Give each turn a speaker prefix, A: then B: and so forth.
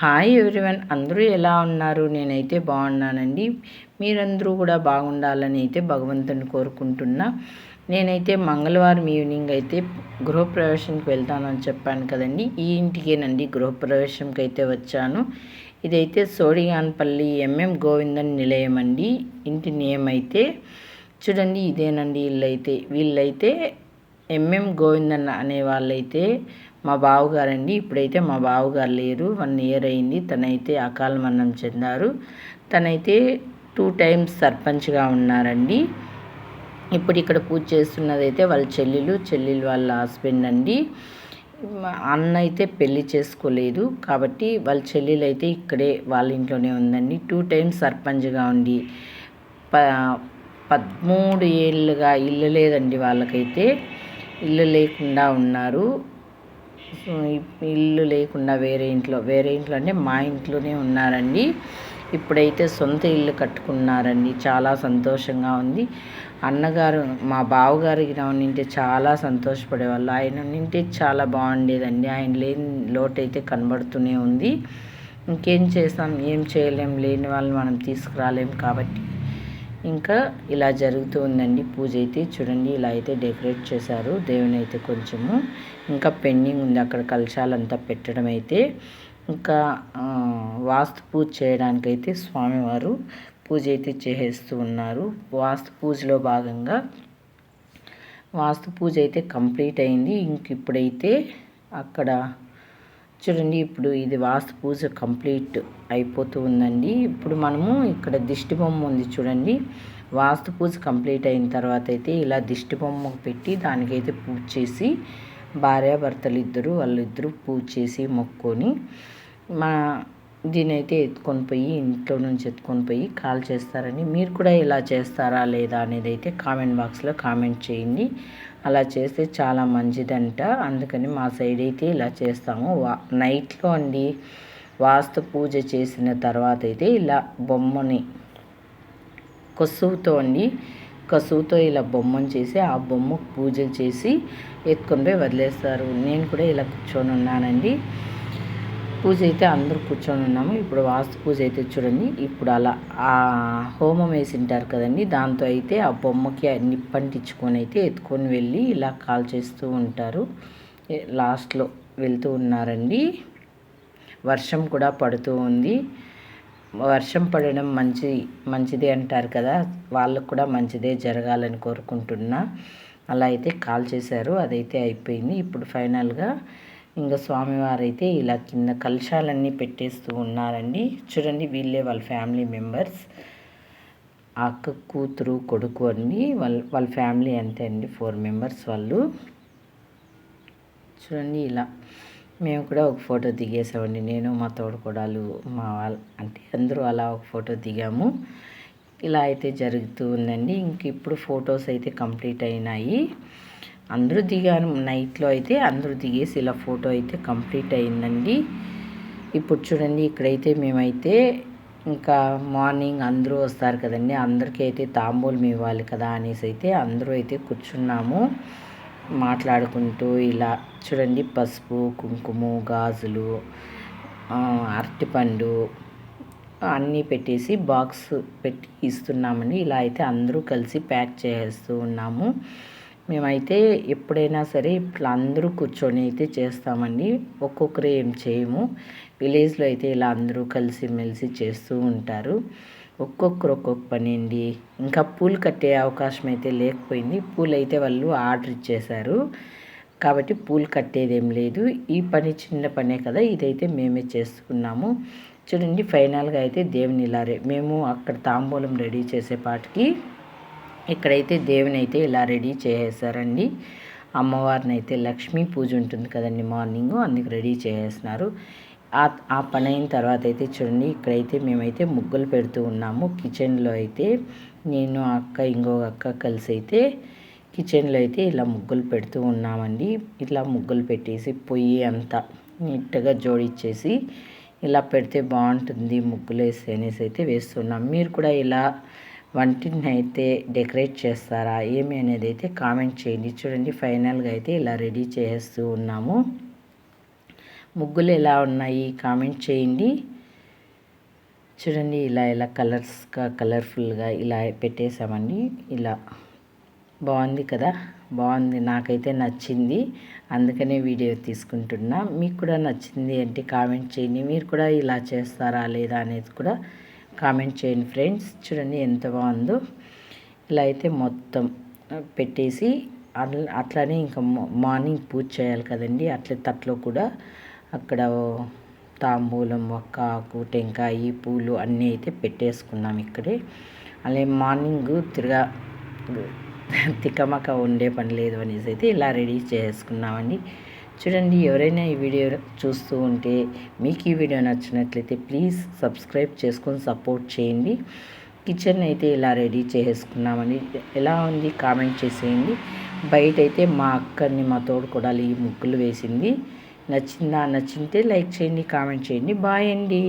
A: Hi everyone అందరూ ఎలా ఉన్నారు? నేనైతే బాగున్నానండి. మీరందరూ కూడా బాగుండాలని అయితే భగవంతుని కోరుకుంటున్నా. నేనైతే మంగళవారం ఈవినింగ్ అయితే గృహప్రవేశంకి వెళ్తానని చెప్పాను కదండి. ఈ ఇంటికేనండి గృహప్రవేశంకి అయితే వచ్చాను. ఇదైతే సోడిగాన్పల్లి ఎంఎం గోవిందన్ నిలయం అండి. ఇంటి నేమ్ అయితే చూడండి ఇదేనండి వీళ్ళైతే వీళ్ళైతే ఎంఎం గోవిందన్న అనే వాళ్ళైతే మా బావగారండి. ఇప్పుడైతే మా బావగారు లేరు. వన్ ఇయర్ అయింది. తనైతే అకాల మరణం చెందారు. తనైతే టూ టైమ్స్ సర్పంచ్గా ఉన్నారండి. ఇప్పుడు ఇక్కడ పూజ చేస్తున్నదైతే వాళ్ళ చెల్లెలు చెల్లెలు వాళ్ళ హస్బెండ్ అండి. అన్న అయితే పెళ్ళి చేసుకోలేదు. కాబట్టి వాళ్ళ చెల్లెలు అయితే ఇక్కడే వాళ్ళ ఇంట్లోనే ఉందండి. టూ టైమ్స్ సర్పంచ్గా ఉండి ప పదమూడు ఏళ్ళుగా ఇల్లు లేదండి వాళ్ళకైతే. ఇల్లు లేకుండా ఉన్నారు. ఇల్లు లేకుండా వేరే ఇంట్లో వేరే ఇంట్లో అంటే మా ఇంట్లోనే ఉన్నారండి. ఇప్పుడైతే సొంత ఇల్లు కట్టుకున్నారండి. చాలా సంతోషంగా ఉంది. అన్నగారు మా బావగారికి నింటే చాలా సంతోషపడేవాళ్ళు. ఆయన నింటే చాలా బాగుండేదండి. ఆయన లేని లోటు అయితే కనబడుతూనే ఉంది. ఇంకేం చేస్తాం? ఏం చేయలేం? లేని వాళ్ళని మనం తీసుకురాలేం కాబట్టి. ఇంకా ఇలా జరుగుతూ ఉందండి. పూజ అయితే చూడండి ఇలా అయితే డెకరేట్ చేశారు. దేవుని అయితే కొంచెము ఇంకా పెండింగ్ ఉంది. అక్కడ కలశాలంతా పెట్టడం అయితే ఇంకా వాస్తు పూజ చేయడానికైతే స్వామివారు పూజ అయితే చేసేస్తూ ఉన్నారు. వాస్తు పూజలో భాగంగా వాస్తు పూజ అయితే కంప్లీట్ అయింది. ఇంక ఇప్పుడైతే అక్కడ చూడండి ఇప్పుడు ఇది వాస్తు పూజ కంప్లీట్ అయిపోతూ ఉందండి. ఇప్పుడు మనము ఇక్కడ దిష్టి బొమ్మ ఉంది చూడండి. వాస్తు పూజ కంప్లీట్ అయిన తర్వాత అయితే ఇలా దిష్టి బొమ్మ పెట్టి దానికైతే పూజ చేసి భార్యాభర్తలు ఇద్దరు వాళ్ళిద్దరూ పూజ చేసి మొక్కొని మా దీనైతే ఎత్తుకొని పోయి ఇంట్లో నుంచి ఎత్తుకొని పోయి కాల్ చేస్తారని మీరు కూడా ఇలా చేస్తారా లేదా అనేది అయితే కామెంట్ బాక్స్లో కామెంట్ చేయండి. అలా చేస్తే చాలా మంచిదంట. అందుకని మా సైడ్ అయితే ఇలా చేస్తాము. వా నైట్లో అండి వాస్తు పూజ చేసిన తర్వాత అయితే ఇలా బొమ్మని కొసువుతో అండి కసువుతో ఇలా బొమ్మను చేసి ఆ బొమ్మ పూజలు చేసి ఎత్తుకొని పోయి వదిలేస్తారు. నేను కూడా ఇలా కూర్చొని ఉన్నానండి. పూజ అయితే అందరూ కూర్చొని ఉన్నాము. ఇప్పుడు వాస్తు పూజ అయితే చూడండి. ఇప్పుడు అలా ఆ హోమం వేసి ఉంటారు కదండి. దాంతో అయితే ఆ బొమ్మకి నిప్పంటించుకొని అయితే ఎత్తుకొని వెళ్ళి ఇలా కాల్ చేస్తూ ఉంటారు. లాస్ట్లో వెళ్తూ ఉన్నారండి. వర్షం కూడా పడుతూ ఉంది. వర్షం పడడం మంచి మంచిదే అంటారు కదా. వాళ్ళకు కూడా మంచిదే జరగాలని కోరుకుంటున్నా. అలా అయితే కాల్ చేశారు. అదైతే అయిపోయింది. ఇప్పుడు ఫైనల్గా ఇంకా స్వామివారు అయితే ఇలా కింద కలశాలన్నీ పెట్టేస్తూ ఉన్నారండి. చూడండి వీళ్ళే వాళ్ళ ఫ్యామిలీ మెంబర్స్. అక్క కూతురు కొడుకు అండి వాళ్ళ వాళ్ళ ఫ్యామిలీ అంతే అండి ఫోర్ మెంబర్స్ వాళ్ళు. చూడండి ఇలా. మేము కూడా ఒక ఫోటో దిగేసామండి నేను మా తోడుకోడాలు మా వాళ్ళ అంటే అందరూ అలా ఒక ఫోటో దిగాము. ఇలా అయితే జరుగుతూ ఉందండి. ఇంక ఇప్పుడు ఫొటోస్ అయితే కంప్లీట్ అయినాయి. అందరూ దిగారు. నైట్లో అయితే అందరూ దిగేసి ఇలా ఫోటో అయితే కంప్లీట్ అయిందండి. ఇప్పుడు చూడండి ఇక్కడైతే మేమైతే ఇంకా మార్నింగ్ అందరూ వస్తారు కదండి. అందరికీ అయితే తాంబూలం ఇవ్వాలి కదా అనేసి అయితే అందరూ అయితే కూర్చున్నాము. మాట్లాడుకుంటూ ఇలా చూడండి పసుపు కుంకుమ గాజులు అరటిపండు అన్నీ పెట్టేసి బాక్స్ పెట్టి ఇస్తున్నామండి. ఇలా అయితే అందరూ కలిసి ప్యాక్ చేస్తూ ఉన్నాము. మేమైతే ఎప్పుడైనా సరే ఇట్లా అందరూ కూర్చొని అయితే చేస్తామండి. ఒక్కొక్కరు ఏం చేయము. విలేజ్లో అయితే ఇలా అందరూ కలిసి మెలిసి చేస్తూ ఉంటారు. ఒక్కొక్కరు ఒక్కొక్క పని అండి ఇంకా పూలు కట్టే అవకాశం అయితే లేకపోయింది. పూలు అయితే వాళ్ళు ఆర్డర్ ఇచ్చేశారు. కాబట్టి పూలు కట్టేదేం లేదు. ఈ పని చిన్న పనే కదా ఇదైతే మేమే చేసుకున్నాము చూడండి ఫైనల్గా అయితే దేవుని ఇలా మేము అక్కడ తాంబూలం రెడీ చేసేపాటికి ఇక్కడైతే దేవుని అయితే ఇలా రెడీ చేసేసారండి. అమ్మవారిని అయితే లక్ష్మీ పూజ ఉంటుంది కదండి మార్నింగ్ అందుకు రెడీ చేసేస్తున్నారు. ఆ పని అయిన తర్వాత అయితే చూడండి ఇక్కడైతే మేమైతే ముగ్గులు పెడుతూ ఉన్నాము. కిచెన్లో అయితే నేను అక్క ఇంకొక అక్క కలిసి అయితే కిచెన్లో అయితే ఇలా ముగ్గులు పెడుతూ ఉన్నామండి. ఇట్లా ముగ్గులు పెట్టేసి పొయ్యి అంతా నీట్గా జోడిచ్చేసి ఇలా పెడితే బాగుంటుంది ముగ్గులు వేసి అనేసి అయితే వేస్తున్నాం. మీరు కూడా ఇలా వంటిని అయితే డెకరేట్ చేస్తారా? ఏమి అనేది అయితే కామెంట్ చేయండి. చూడండి ఫైనల్గా అయితే ఇలా రెడీ చేస్తూ ఉన్నాము. ముగ్గులు ఎలా ఉన్నాయి కామెంట్ చేయండి. చూడండి ఇలా ఇలా కలర్స్గా కలర్ఫుల్గా ఇలా పెట్టేసామండి ఇలా బాగుంది కదా? బాగుంది. నాకైతే నచ్చింది. అందుకనే వీడియో తీసుకుంటున్నా. మీకు కూడా నచ్చింది అంటే కామెంట్ చేయండి. మీరు కూడా ఇలా చేస్తారా లేదా అనేది కూడా కామెంట్ చేయండి ఫ్రెండ్స్. చూడండి ఎంత బాగుందో. ఇలా అయితే మొత్తం పెట్టేసి అట్లానే ఇంకా మార్నింగ్ పూజ చేయాలి కదండి. అట్లే తట్లో కూడా అక్కడ తాంబూలం ఒక్క ఆకు టెంకాయ పూలు అన్నీ అయితే పెట్టేసుకున్నాం ఇక్కడే. అలాగే మార్నింగ్ తిరగా తిక్కమక్క ఉండే పని లేదు అనేసి అయితే ఇలా రెడీ చేసుకున్నామండి. చూడండి ఎవరైనా ఈ వీడియో చూస్తూ ఉంటే మీకు ఈ వీడియో నచ్చినట్లయితే ప్లీజ్ సబ్స్క్రైబ్ చేసుకొని సపోర్ట్ చేయండి. కిచెన్ అయితే ఇలా రెడీ చేసుకున్నామని ఎలా ఉంది కామెంట్ చేసేయండి. బయట అయితే మా అక్కని మా తోడు కూడా ఈ ముగ్గులు వేసింది. నచ్చిందా? నచ్చింటే లైక్ చేయండి కామెంట్ చేయండి. బాయ్ అండి.